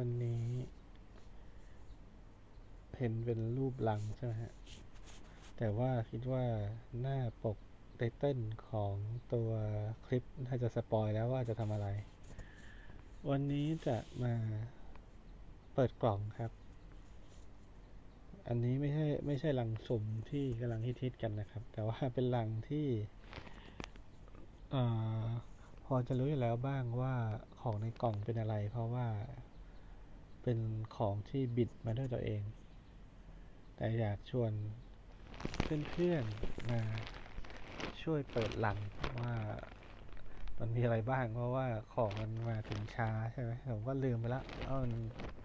วันนี้ เห็นเป็นรูปลังใช่ไหมฮะ แต่ว่าคิดว่าหน้าปกไตเติ้ลของตัวคลิปน่าจะสปอยแล้วว่าจะทำอะไร วันนี้จะมาเปิดกล่องครับ อันนี้ไม่ใช่ไม่ใช่ลังสุ่มที่กำลังฮิตๆกันนะครับ แต่ว่าเป็นลังที่อพอจะรู้อยู่แล้วบ้างว่าของในกล่องเป็นอะไร เพราะว่า เป็นของที่บิดมาด้วยตัวเอง แต่อยากชวนเพื่อนๆมาช่วยเปิดหลังว่ามันมีอะไรบ้างเพราะว่าของมันมาถึงช้าใช่ไหมผมก็ลืมไปละว่ามัน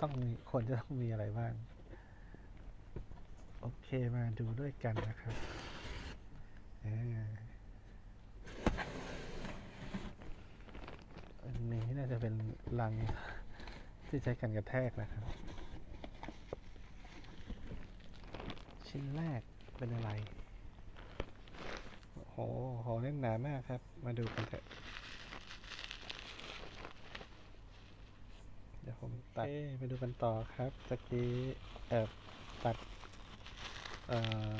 ต้องมีคนจะต้องมีอะไรบ้าง โอเคมาดูด้วยกันนะครับอันนี้น่าจะเป็นลัง ที่ใช้กันกระแทกนะครับ ชิ้นแรกเป็นอะไรโอ้โหหอแน่นหนามากครับ มาดูกันเถอะเดี๋ยวผมตัดเอ้ไปดูกันต่อครับตะกี้แอบตัดเอ่อ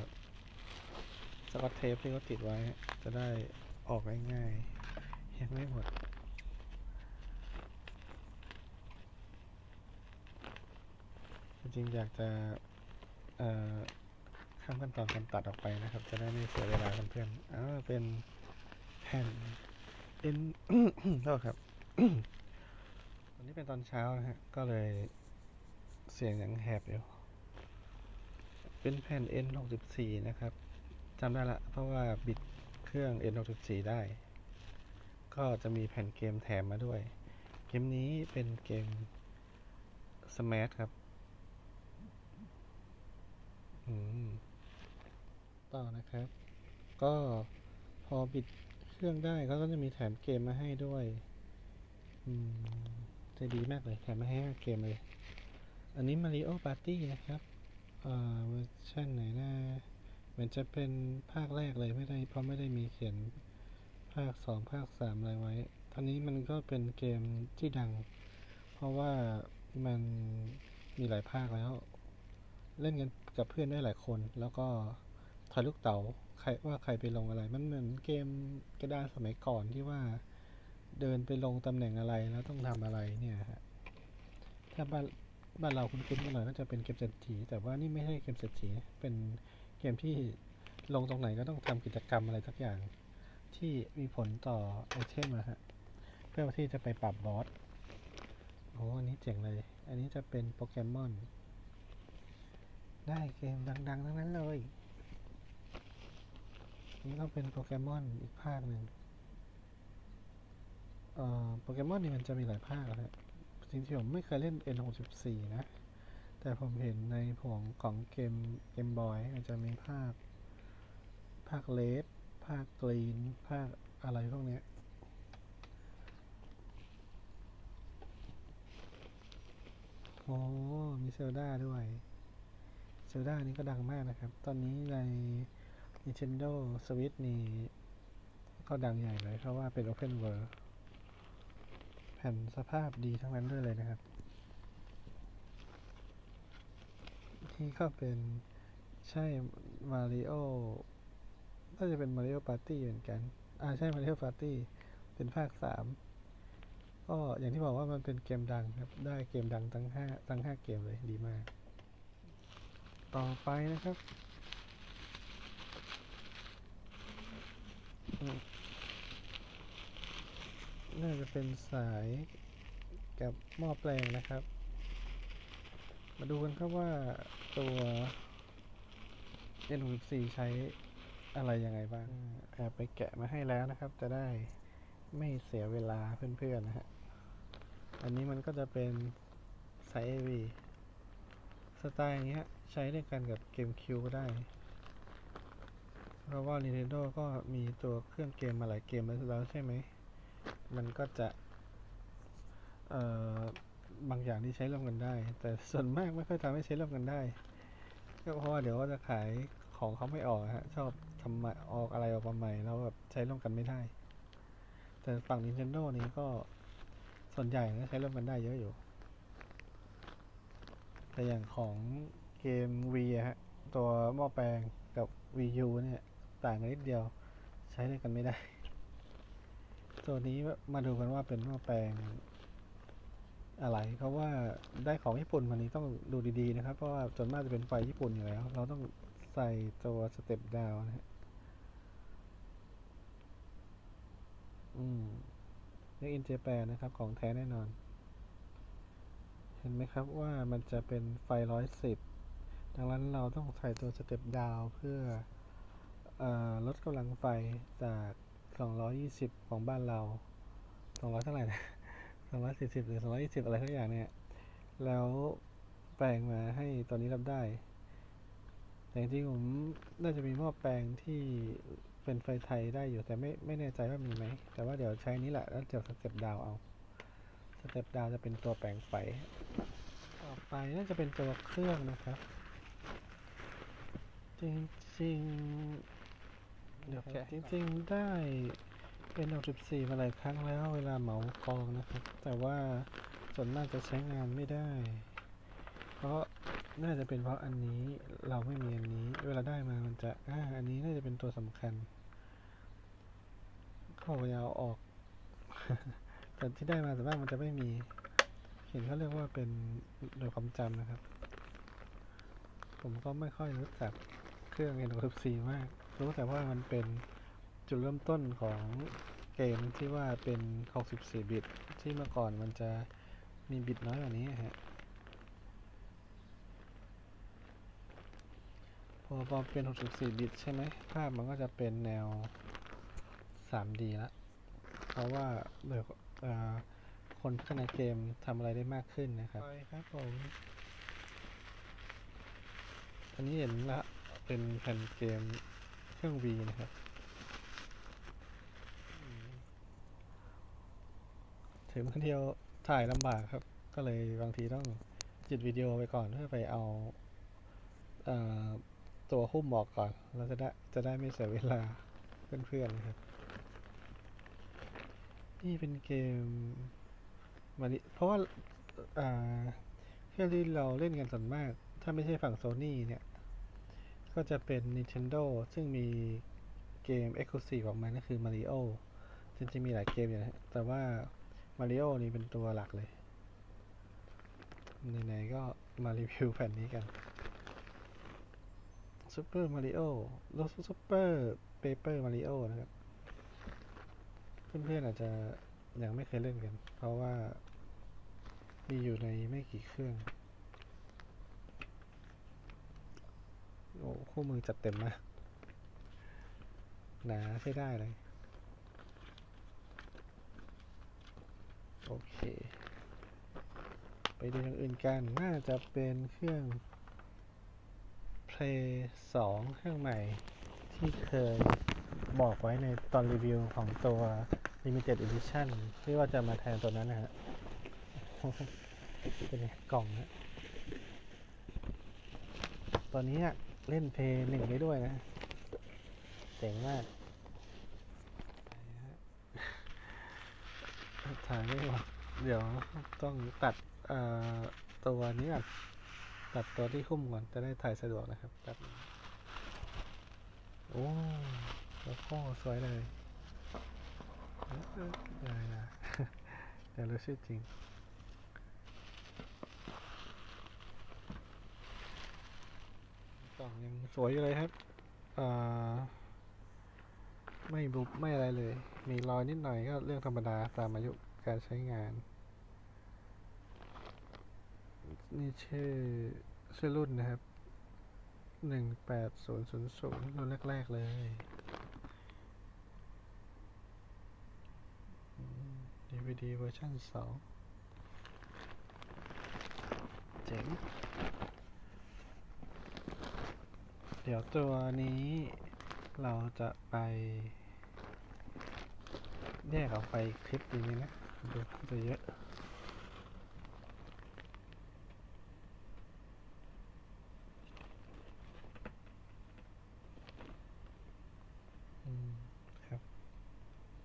สกอตเทปที่เขาติดไว้ จะได้ออกง่ายๆยังไม่หมด จริงอยากจะข้ามขั้นตอนการตัดออกไปนะครับ จะได้ไม่เสียเวลาเพื่อนๆอ่าเป็นแผ่นเอ็นโทษครับวันนี้เป็นตอนเช้านะฮะก็เลยเสียงยังแหบอยู่เป็นแผ่น N64 นะครับจำได้ละ เพราะว่าบิดเครื่อง N64 ได้ ก็จะมีแผ่นเกมแถมมาด้วย เกมนี้เป็นเกม Smash ครับ ต่อนะครับ ก็พอบิดเครื่องได้เขาก็จะมีแถมเกมมาให้ด้วยอืมดีมากเลยแถมมาให้เกมเลย อันนี้ Mario Party นะครับเอ่อเวอร์ชันไหนนะเหมือนจะเป็นภาคแรกเลยไม่ได้ เพราะไม่ได้มีเขียนภาคสองภาคสามอะไรไว้ตอนนี้มันก็เป็นเกมที่ดัง เพราะว่ามันมีหลายภาคแล้ว เล่นกัน กับเพื่อนได้หลายคน แล้วก็ทอยลูกเต๋าใครว่าใครไปลงอะไรมันเหมือนเกมกระดานสมัยก่อนที่ว่าเดินไปลงตำแหน่งอะไรแล้วต้องทำอะไรเนี่ยฮะถ้าบ้านบ้านเราคุ้นๆกันหน่อยก็จะเป็นเกมเศรษฐีแต่ว่านี่ไม่ใช่เกมเศรษฐีเป็นเกมที่ลงตรงไหนก็ต้องทำกิจกรรมอะไรสักอย่าง ที่มีผลต่อไอเทมนะฮะเพื่อที่จะไปปรับบอสโอ้อันนี้เจ๋งเลย อันนี้จะเป็นโปเกมอน ได้เกมดังๆ ทั้งนั้นเลย นี่ก็เป็นโปเกมอนอีกภาคหนึ่งเอ่อโปเกมอนนี่มันจะมีหลายภาคนะจริงๆผมไม่เคยเล่น N64 นะ แต่ผมเห็นในผงของเกมเกมบอยมันจะมีภาค ภาคเลดภาคกรีน ภาคอะไรพวกเนี้ยโอ้มีเซลดาด้วย เซลดานี่ก็ดังมากนะครับ ตอนนี้ใน Nintendo Switch นี่ก็ดังใหญ่เลย เพราะว่าเป็น Open World แผ่นสภาพดีทั้งนั้นด้วยเลยนะครับ นี่ก็เป็นใช่ Mario น่าจะเป็น Mario Party เหมือนกัน อ่าใช่ Mario Party เป็นภาคสามก็อย่างที่บอกว่ามันเป็นเกมดังครับ ได้เกมดังทั้งห้าทั้งห้าเกมเลยดีมาก ต่อไปนะครับน่าจะเป็นสายกับหม้อแปลงนะครับ มาดูกันครับว่าตัว N64 ใช้อะไรยังไงบ้างแอบไปแกะมาให้แล้วนะครับ จะได้ไม่เสียเวลาเพื่อนๆนะฮะ อันนี้มันก็จะเป็นสาย AV สไตล์อย่างเงี้ย ใช้ด้วยกันกับเกมคิวก็ได้ เพราะว่า Nintendo ก็มีตัวเครื่องเกมมาหลายเกมแล้วใช่ไหม มันก็จะ เอ่อบางอย่างที่ใช้ร่วมกันได้ แต่ส่วนมากไม่ค่อยทำให้ใช้ร่วมกันได้ ก็เพราะว่าเดี๋ยวก็จะขายของเขาไม่ออกฮะ ชอบทำมาออกอะไรออกมาใหม่แล้วแบบใช้ร่วมกันไม่ได้ แต่ฝั่ง Nintendo นี้ก็ส่วนใหญ่ก็ใช้ร่วมกันได้เยอะอยู่ แต่อย่างของ เกม V ฮะ ตัวหม้อแปลงกับ VU เนี่ย ต่างกันนิดเดียวใช้ด้วยกันไม่ได้ ตัวนี้มาดูกันว่าเป็นหม้อแปลงอะไร เพราะว่าได้ของญี่ปุ่นวันนี้ต้องดูดีๆนะครับ เพราะว่าส่วนมากจะเป็นไฟญี่ปุ่นอยู่แล้ว เราต้องใส่ตัวสเต็ปดาวนะฮะอืมเรียกอินเจแปนนะครับ ของแท้แน่นอน เห็นไหมครับว่ามันจะเป็นไฟร้อยสิบ ดังนั้นเราต้องใส่ตัวสเต็ปดาวเพื่ออลดกำลังไฟจาก 220 ของบ้านเรา 200 เท่าไหร่นะ240 หรือ 220 อะไรทุกอย่างเนี่ย แล้วแปลงมาให้ตัวนี้รับได้ แต่จริงๆผมน่าจะมีหม้อแปลงที่เป็นไฟไทยได้อยู่แต่ไม่ไม่แน่ใจว่ามีไหม แต่ว่าเดี๋ยวใช้นี้แหละ แล้วเดี๋ยวสเต็ปดาวเอาสเต็ปดาวจะเป็นตัวแปลงไฟ ต่อไปน่าจะเป็นตัวเครื่องนะครับ จริงๆเดี๋ยวแกะจริงๆได้เป็น64มาหลายครั้งแล้วเวลาเหมากองนะครับ แต่ว่าส่วนมากจะใช้งานไม่ได้ เพราะน่าจะเป็นเพราะอันนี้เราไม่มีอันนี้ เวลาได้มามันจะอ่าอันนี้น่าจะเป็นตัวสำคัญก็พยายามเอาออก แต่ที่ได้มาส่วนมากมันจะไม่มี เห็นเขาเรียกว่าเป็นโดยความจำนะครับ ผมก็ไม่ค่อยรู้จัก เครื่อง N64 มาก รู้แต่ว่ามันเป็นจุดเริ่มต้นของเกมที่ว่าเป็น 64 บิต ที่เมื่อก่อนมันจะมีบิตน้อยกว่านี้ฮะ พอพอเป็น 64 บิตใช่ไหม ภาพมันก็จะเป็นแนว 3D ละ เพราะว่าโดยเอ่อคนพัฒนาเกมทำอะไรได้มากขึ้นนะครับครับผม อันนี้เห็นละ เป็นแผ่นเกมเครื่อง V นะครับถือมาเดียวถ่ายลำบากครับ ก็เลยบางทีต้องจิดวิดีโอไปก่อนเพื่อไปเอาเอ่อตัวหุ้มออกก่อน เราจะได้จะได้ไม่เสียเวลาเพื่อนๆนะครับ นี่เป็นเกมมาริเพราะว่าอ่าเครื่องที่เราเล่นกันส่วนมาก ถ้าไม่ใช่ฝั่งโซ n y เนี่ย ก็จะเป็น Nintendo ซึ่งมีเกม Exclusive ออกมานั่นคือ Mario จริงๆมีหลายเกมอยู่นะแต่ว่า Mario นี่เป็นตัวหลักเลยไหนๆก็มารีวิวแผ่นนี้กัน Super Mario รถ Super Paper Mario นะครับ เพื่อนๆอาจจะยังไม่เคยเล่นกัน เพราะว่ามีอยู่ในไม่กี่เครื่อง โอ้คู่มือจัดเต็มมากหนาใช้ได้เลย โอเค ไปดูอย่างอื่นกัน น่าจะเป็นเครื่อง Play 2 เครื่องใหม่ที่เคยบอกไว้ในตอนรีวิวของตัว Limited Edition ที่ว่าจะมาแทนตัวนั้นนะฮะเป็นกล่องนะตอนนี้ เล่นเพย์หนึ่งได้ด้วยนะเจ๋งมากถ่ายไม่หมดเดี๋ยวต้องตัดตัวนี้ก่อนตัดตัวที่หุ้มก่อนจะได้ถ่ายสะดวกนะครับแป๊บนึงโอ้แล้วก็สวยเลยเอ๊ะไรนะเดี๋ยวรู้ชื่อจริง กล่องยังสวยอยู่เลยครับอ่าไม่บุบไม่อะไรเลย มีรอยนิดหน่อยก็เรื่องธรรมดาตามอายุการใช้งาน นี่ชื่อชื่อรุ่นนะครับหนึ่งแปดศูนย์ศูนย์ศูนย์รุ่นแรก ๆ เลยอืม DVD เวอร์ชันสองเจ๋ง เดี๋ยวตัวนี้เราจะไปแยกออกไปคลิปดีไหมนะ ดูจะเยอะอืมครับ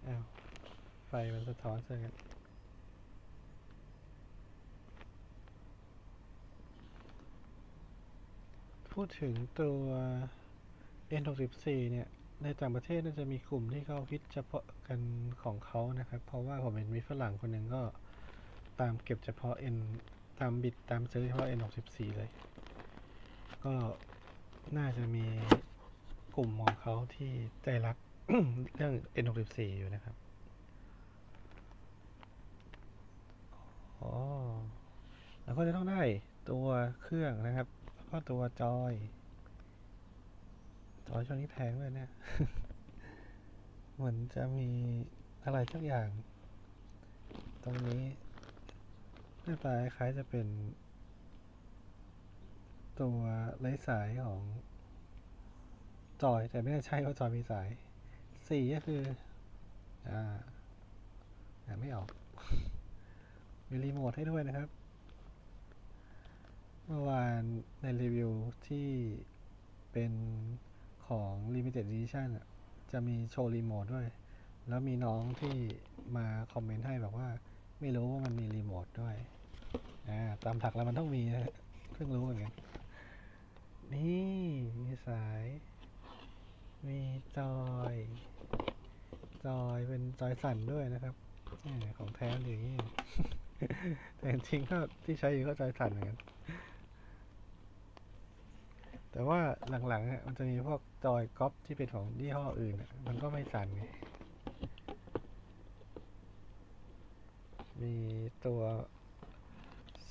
อ้าวไฟมันสะท้อนซะงั้น พูดถึงตัว N64 เนี่ย ในต่างประเทศน่าจะมีกลุ่มที่เขาคิดเฉพาะกันของเขานะครับ เพราะว่าผมเห็นมีฝรั่งคนหนึ่งก็ตามเก็บเฉพาะ N ตามบิตตามซื้อเฉพาะ N64 เลย ก็น่าจะมีกลุ่มของเขาที่ใจรักเรื่อง N64 อยู่นะครับอ๋อแล้วก็จะต้องได้ตัวเครื่องนะครับ ก็ตัวจอย จอยช่วงนี้แพงเลยเนี่ย เหมือนจะมีอะไรสักอย่าง ตรงนี้หน้าตาคล้ายจะเป็น ตัวไร้สายของจอย แต่ไม่น่ใช่ว่าจอยมีสายสีก็คือ อ่าไม่ออก มีรีโมทให้ด้วยนะครับ เมื่อวานในรีวิวที่เป็นของ Limited Edition อะจะมีโชว์รีโมทด้วย แล้วมีน้องที่มาคอมเมนต์ให้แบบว่า ไม่รู้ว่ามันมีรีโมทด้วย อ่า ตามถักแล้วมันต้องมีนะเพิ่งรู้เหมือนกัน นี่ มีสาย มีจอย จอยเป็นจอยสั่นด้วยนะครับแหมของแท้อยู่อย่างนี้ แต่จริงๆก็ที่ใช้อยู่ก็จอยสั่นเหมือนกัน แต่ว่าหลังๆอะมันจะมีพวกจอยก๊อปที่เป็นของยี่ห้ออื่นอะมันก็ไม่สั่นไงมีตัว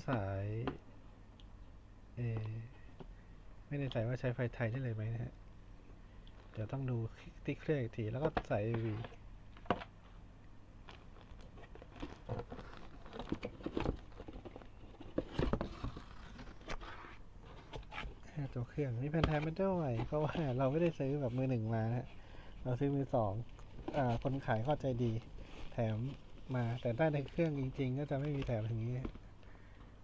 สายเอไม่แน่ใจว่าใช้ไฟไทยได้เลยไหมนะฮะ เดี๋ยวต้องดูที่เครื่องอีกที แล้วก็ใส่ AV ตัวเครื่องมีแผ่นแท้ไม่ด้วเพราะว่าเราไม่ได้ซื้อแบบมือหนึ่งมานะเราซื้อมือสองอคนขายเข้าใจดี แถมมาแต่ถ้าในเครื่องจริง ๆ ก็จะไม่มีแถมอย่างนี้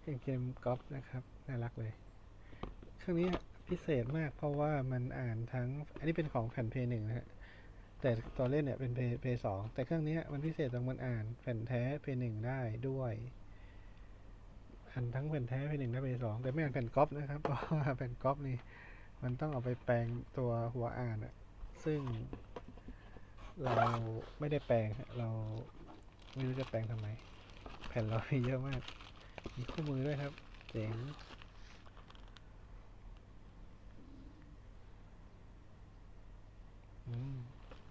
เป็นเกมกอล์ฟนะครับน่ารักเลย เครื่องนี้พิเศษมากเพราะว่ามันอ่านทั้ง อันนี้เป็นของแผ่นเพย์หนึ่งนะฮะแต่ตัวเล่นเนี่ยเป็นเพย์สองแต่เครื่องนี้มันพิเศษตรงมันอ่านแผ่นแท้เพย์หนึ่งได้ด้วย อ่นทั้งแผ่นแท้เพย์หนึ่งและเพย์สองแต่ไม่อ่านแผ่นก๊อปนะครับเพราะว่าแผ่นก๊อปนี่มันต้องเอาไปแปลงตัวหัวอ่านอะซึ่ง เราไม่ได้แปลงเราไม่รู้จะแปลงทำไม แผ่นเรามีเยอะมาก มีคู่มือด้วยครับเจ๋ง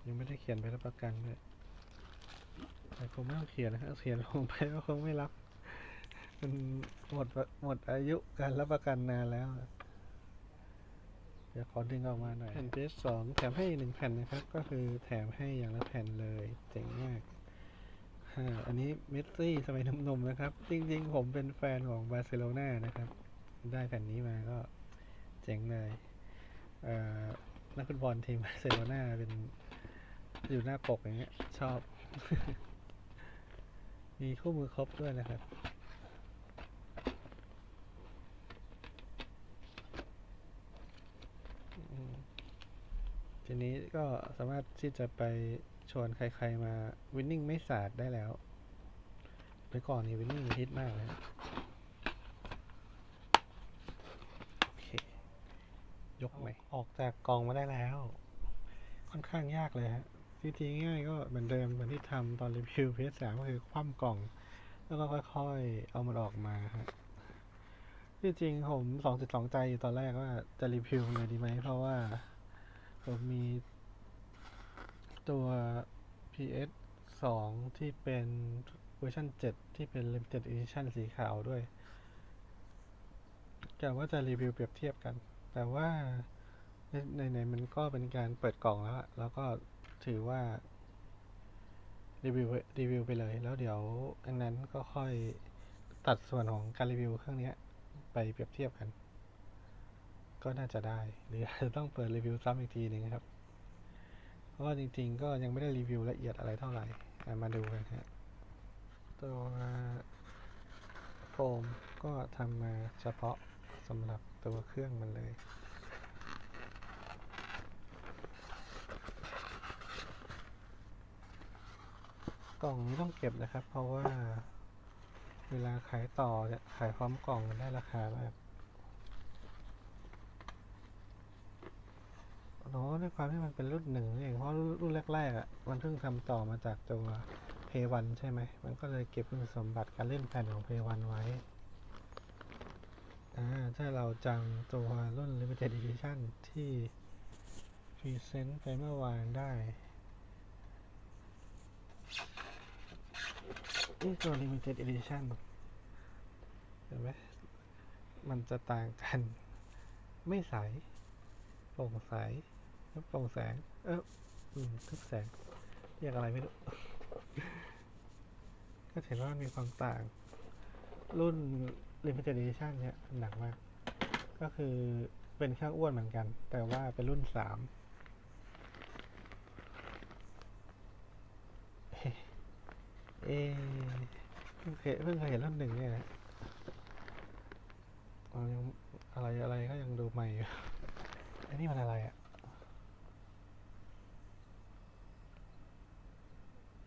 ยังไม่ได้เขียนใบรับประกันเลยแต่คงไม่ต้องเขียนนะฮะเขียนลงไปก็คงไม่รับ มันหมดหมดอายุการรับประกันนานแล้ว เดี๋ยวขอดึงออกมาหน่อย แผ่นเพจสองแถมให้หนึ่งแผ่นนะครับ ก็คือแถมให้อย่างละแผ่นเลยเจ๋งมากอันนี้เมสซี่สมัยหนุ่มๆนะครับ จริง ๆ ผมเป็นแฟนของบาร์เซโลนานะครับ ได้แผ่นนี้มาก็เจ๋งเลยเอ่อนักฟุตบอลทีมบาร์เซโลนาเป็นอยู่หน้าปกอย่างเงี้ย ชอบ มีคู่มือครบด้วยนะครับ ทีนี้ก็สามารถที่จะไปชวนใครๆมาวินนิ่งไม่สาดได้แล้วไปก่อนนี่วินนิ่งฮิตมากเลยโอเค ยกใหมออกจากกล่องมาได้แล้ว ค่อนข้างยากเลยฮะวิธีง่ายก็เหมือนเดิมเหมือนที่ทำตอนรีวิว PS3 ก็คือคว่ำกล่อง แล้วก็ค่อยๆ เอามันออกมาฮะที่จริงผมสองจิตสองใจอยู่ตอนแรกว่าจะรีวิวเลยดีไหมเพราะว่า ผมมีตัว PS 2 ที่เป็นเวอร์ชัน7 ที่เป็น Limited Edition สีขาวด้วยกะว่าจะรีวิวเปรียบเทียบกัน แต่ว่าในในในมันก็เป็นการเปิดกล่องแล้ว แล้วก็ถือว่า รีวิวรีวิวไปเลย แล้วเดี๋ยวอันนั้นก็ค่อยตัดส่วนของการรีวิวเครื่องนี้ไปเปรียบเทียบกัน ก็น่าจะได้ หรืออาจจะต้องเปิดรีวิวซ้ำอีกทีหนึ่งครับ เพราะว่าจริงๆ ก็ยังไม่ได้รีวิวละเอียดอะไรเท่าไหร่มาดูกันฮะตัวโฟมก็ทำมาเฉพาะสำหรับตัวเครื่องมันเลยกล่องนี้ต้องเก็บนะครับ เพราะว่าเวลาขายต่อเนี่ยขายพร้อมกล่องมันได้ราคามาก เนาะด้วยความที่มันเป็นรุ่นหนึ่งนี่เองเพราะรุ่นแรกๆอะมันเพิ่งทำต่อมาจากตัวเพย์วันใช่ไหม มันก็เลยเก็บคุณสมบัติการเล่นแผ่นของเพย์วันไว้อ่าถ้าเราจำตัวรุ่น Limited Edition ที่พรีเซนต์ไปเมื่อวานได้นี่ตัว Limited Edition เห็นไหมมันจะต่างกัน ไม่ใสโปร่งใส แล้วโปร่งแสง เออทึบแสงเรียกอะไรไม่รู้ก็เห็นว่ามีความต่าง รุ่น Limited Edition เนี่ยหนักมาก ก็คือเป็นเครื่องอ้วนเหมือนกัน แต่ว่าเป็นรุ่นสามเอเอะเพิ่งเคยเพิ่งเคยเห็นรุ่นหนึ่งเนี่ยนะอ๋อยังอะไรอะไรก็ยังดูใหม่อยู่อันนี้มันอะไรอะ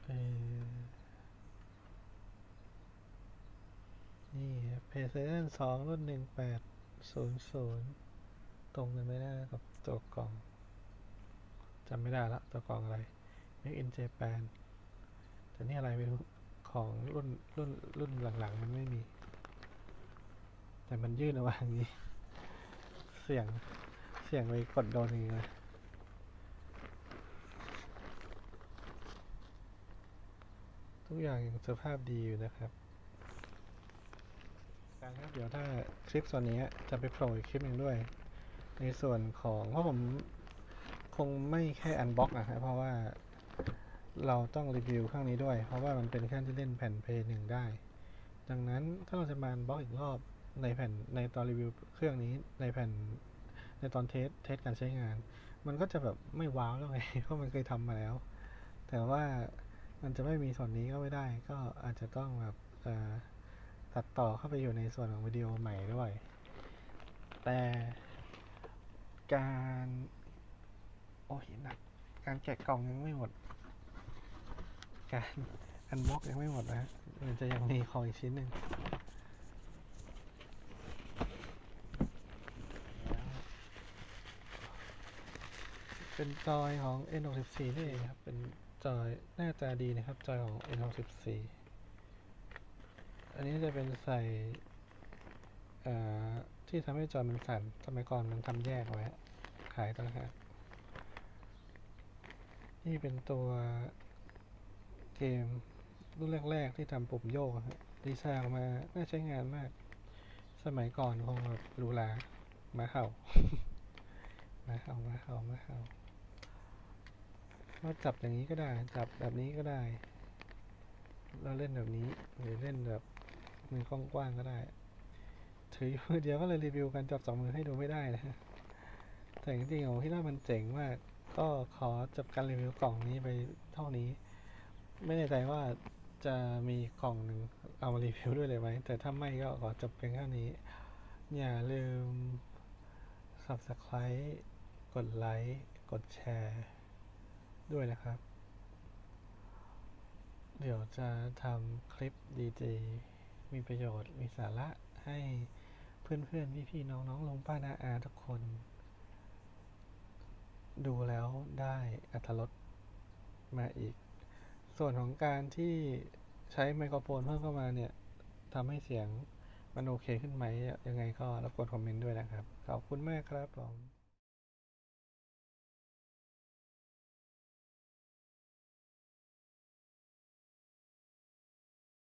เออนี่ PlayStation 2รุ่น1800ตรงกันไม่ได้กับตัวกล่องจำไม่ได้ละตัวกล่องอะไร Make in Japan แต่นี่อะไรไม่รู้ ของรุ่นรุ่นรุ่นหลังๆ มันไม่มี แต่มันยื่นเอาไว้อย่างนี้ เสียงเสียงไปกดโดนอย่างนี้เลย ทุกอย่างยังสภาพดีอยู่นะครับการครับเดี๋ยวถ้าคลิปส่วนนี้จะไปโผล่อีกคลิปหนึ่งด้วย ในส่วนของเพราะผมคงไม่แค่อันบ็อกนะครับเพราะว่าเราต้องรีวิวเครื่องนี้ด้วย เพราะว่ามันเป็นเครื่องที่เล่นแผ่นเพย์หนึ่งได้ ดังนั้นถ้าเราจะมาอันบ็อกอีกรอบในแผ่นในตอนรีวิวเครื่องนี้ในแผ่นในตอนเทสเทสการใช้งาน มันก็จะแบบไม่ว้าวแล้วไงเพราะมันเคยทำมาแล้ว แต่ว่า มันจะไม่มีส่วนนี้ก็ไม่ได้ ก็อาจจะต้องแบบตัดต่อเข้าไปอยู่ในส่วนของวิดีโอใหม่ด้วย แต่การโอ้ยหนักการแกะกล่องยังไม่หมด การอันบ็อกยังไม่หมดนะฮะมันจะยังมีของอีกชิ้นหนึ่งเป็นจอยของ N64 นี่เองครับ เป็น จอยหน้าตาดีนะครับ จอยของ N64 อันนี้จะเป็นใส่ที่ทำให้จอยมันสั่น สมัยก่อนมันทำแยกไว้ ขายต่างหากนี่เป็นตัวเกมรุ่นแรก ๆ ที่ทำปุ่มโยกดีไซน์ออกมา น่าใช้งานมาก สมัยก่อนคงแบบรูหรามาเห่า มาเห่ามาเห่ามาเห่า ว่าจับอย่างนี้ก็ได้ จับแบบนี้ก็ได้ เราเล่นแบบนี้ หรือเล่นแบบมือกว้างๆก็ได้ ถืออยู่เดียวก็เลยรีวิวการจับสองมือให้ดูไม่ได้นะฮะแต่จริงๆผมคิดว่ามันเจ๋งมากก็ขอจบการรีวิวกล่องนี้ไปเท่านี้ ไม่แน่ใจว่าจะมีกล่องหนึ่งเอามารีวิวด้วยเลยไหม แต่ถ้าไม่ก็ขอจบเพียงเท่านี้ อย่าลืม subscribe กดไลค์ กดแชร์ ด้วยนะครับ เดี๋ยวจะทำคลิปดีๆมีประโยชน์มีสาระให้เพื่อนๆพี่ๆน้องๆลุงป้าน้าอาทุกคน ดูแล้วได้อัธรสมาอีก ส่วนของการที่ใช้ไมโครโฟนเพิ่มเข้ามาเนี่ยทำให้เสียงมันโอเคขึ้นไหมยังไงก็รบกวนคอมเมนต์ด้วยนะครับ ขอบคุณมากครับผม